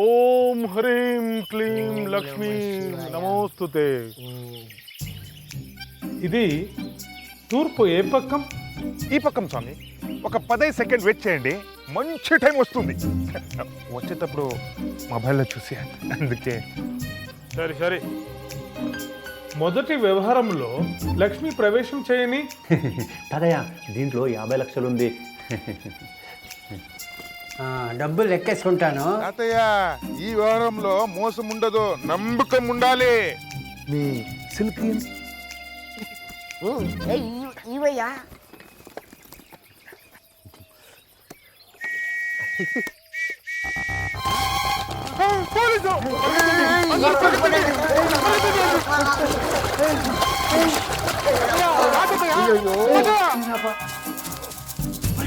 ఓం హ్రీం క్లీం లక్ష్మీ నమోస్తుతే ఇది తూర్పు ఏ పక్కం? ఈ పక్కం స్వామి. ఒక పదైదు సెకండ్ వెయిట్ చేయండి. మంచి టైం వస్తుంది. వచ్చేటప్పుడు మొబైల్లో చూసి అందుకే. సరే సరే. మొదటి వ్యవహారంలో లక్ష్మి ప్రవేశం చేయని పదయా దీంట్లో యాభై లక్షలు ఉంది డబ్బులు లెక్కేసుకుంటాను. తాతయ్య ఈ వ్యవహారంలో మోసం ఉండదు నమ్మకం ఉండాలి మీ సిల్క్ ఇవయ్యా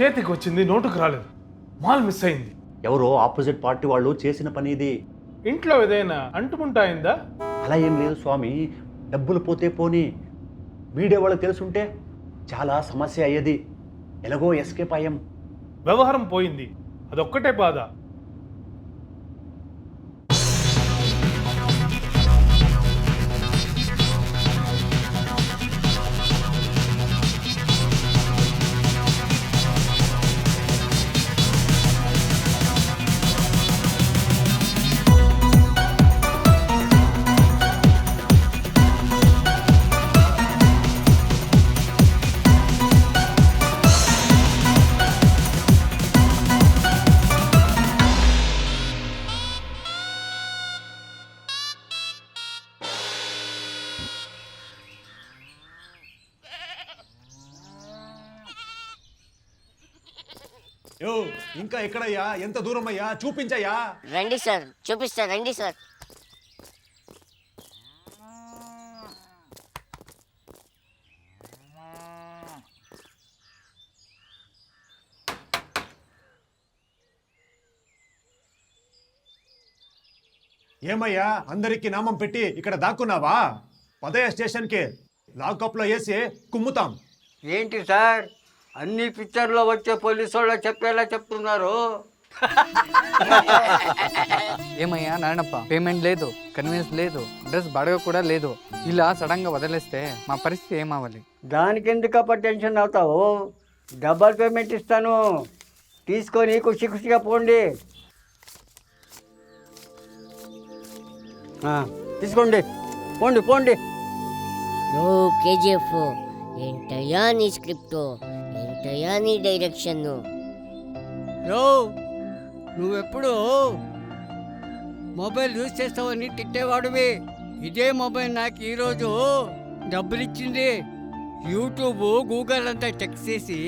చేతికి వచ్చింది నోటుకు రాలేదు. మాల్ మిస్ అయింది. ఎవరో ఆపోజిట్ పార్టీ వాళ్ళు చేసిన పని ఇది. ఇంట్లో ఏదైనా అంటుకుంటాయిందా అలా ఏం లేదు స్వామి. డబ్బులు పోతే పోని. మీడియా వాళ్ళకి తెలుసుంటే చాలా సమస్య అయ్యేది. ఎలాగో ఎస్కేప్ అయ్యాం. వ్యవహారం పోయింది. అదొక్కటే బాధ. యో ఇంకా ఎక్కడయ్యా? ఎంత దూరం అయ్యా చూపించయ్యా? రండి సార్ చూపిస్తా రండి సార్. ఏమయ్యా? అందరికి నామం పెట్టి ఇక్కడ దాక్కున్నావా? పదయ స్టేషన్కి లాకప్లో వేసి కుమ్ముతాం. ఏంటి సార్? అన్ని పిక్చర్లో వచ్చే పోలీసు వాళ్ళు చెప్పేలా చెప్తున్నారు. ఏమయ్యా నారాయణప్ప పేమెంట్ లేదు కన్వీన్స్ లేదు అడ్రస్ బాడగ కూడా లేదు. ఇలా సడన్గా వదిలేస్తే మా పరిస్థితి ఏమవ్వాలి దానికి ఎందుకప్ప టెన్షన్ అవుతావు? డబల్ పేమెంట్ ఇస్తాను. తీసుకొని ఖుషి ఖుషిగా పోండి. ఆ, తీసుకోండి. పోండి పోండి. ఓ కేజీఎఫ్ ఏంటయ్యా నీ స్క్రిప్ట్ ఏంటయ్యా నీ డైరెక్షన్? యో నువ్వెప్పుడు మొబైల్ యూజ్ చేస్తావని తిట్టేవాడివి. ఇదే మొబైల్ నాకు ఈరోజు డబ్బులు ఇచ్చింది యూట్యూబ్ గూగుల్ అంతా చెక్ చేసి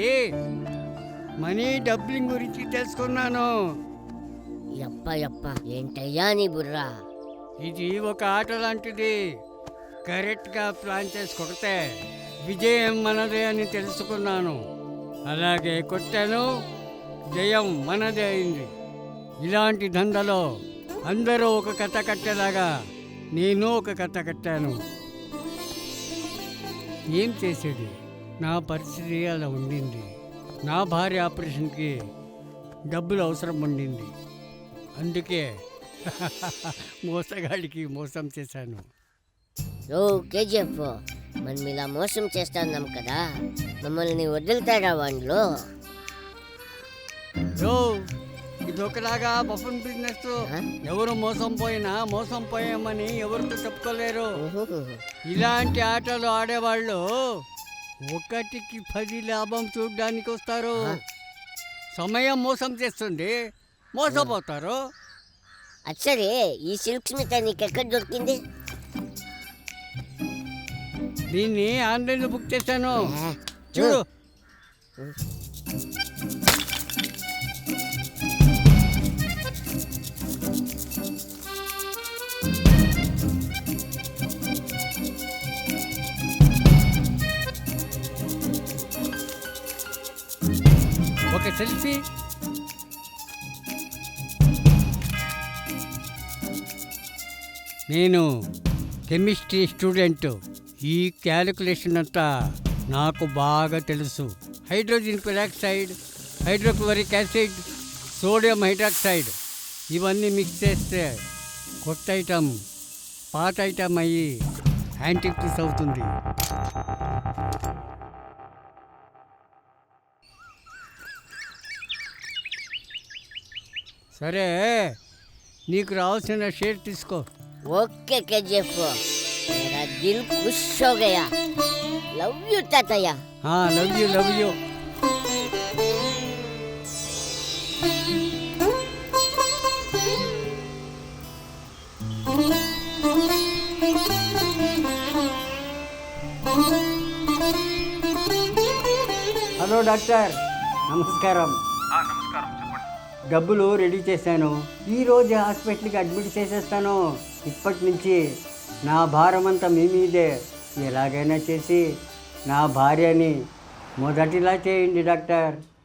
మనీ డబ్బింగ్ గురించి తెలుసుకున్నాను. యప్ప యప్ప ఏంటయ్యా నీ బుర్రా? ఇది ఒక ఆట లాంటిది. కరెక్ట్గా ప్లాన్ చేసి కొడితే విజయం మనదే అని తెలుసుకున్నాను. అలాగే కొట్టాను జయం మనదే అయింది. ఇలాంటి దందలో అందరూ ఒక కథ కట్టేలాగా నేను ఒక కథ కట్టాను. ఏం చేసేది? నా పరిస్థితి అలా ఉండింది. నా భార్య ఆపరేషన్కి డబ్బులు అవసరం ఉండింది. అందుకే మోసగాడికి మోసం చేశాను. ఓకే చెప్పు మనం ఇలా మోసం చేస్తున్నాం కదా మమ్మల్ని వదులుతారా వాళ్ళు? యో ఇదొకలాగా బఫన్ బిజినెస్. ఎవరు మోసం పోయినా మోసం పోయామని ఎవరితో చెప్పుకోలేరు. ఇలాంటి ఆటలు ఆడేవాళ్ళు ఒకటికి పది లాభం చూడడానికి వస్తారు. సమయం మోసం చేస్తుంది మోసపోతారు. అచ్చరే ఈ సిల్క్ స్మిత నీకు ఎక్కడ దొరికింది? దీన్ని ఆన్లైన్లో బుక్ చేశాను. చూడు. ఒక సెల్ఫీ. నేను కెమిస్ట్రీ స్టూడెంట్. ఈ క్యాలిక్యులేషన్ అంతా నాకు బాగా తెలుసు. Hydrogen peroxide hydrochloric acid sodium hydroxide ఇవన్నీ మిక్స్ చేస్తే కొత్త ఐటమ్ పాత ఐటమ్ అయ్యి యాంటీక్స్ అవుతుంది. సరే నీకు రావాల్సిన షేర్ తీసుకో. ఓకే కేజీఎఫ్ मेरा दिल खुश हो गया लव यू चाचाया हाँ love you love you hello doctor నమస్కారం నమస్కారం చెప్పండి డబ్బులు రెడీ చేశాను ఈరోజు హాస్పిటల్కి అడ్మిట్ చేసేస్తాను ఇప్పటి నుంచి నా భారమంతా మీ మీదే. ఎలాగైనా చేసి నా భార్యని మొదటిలా చేయండి డాక్టర్.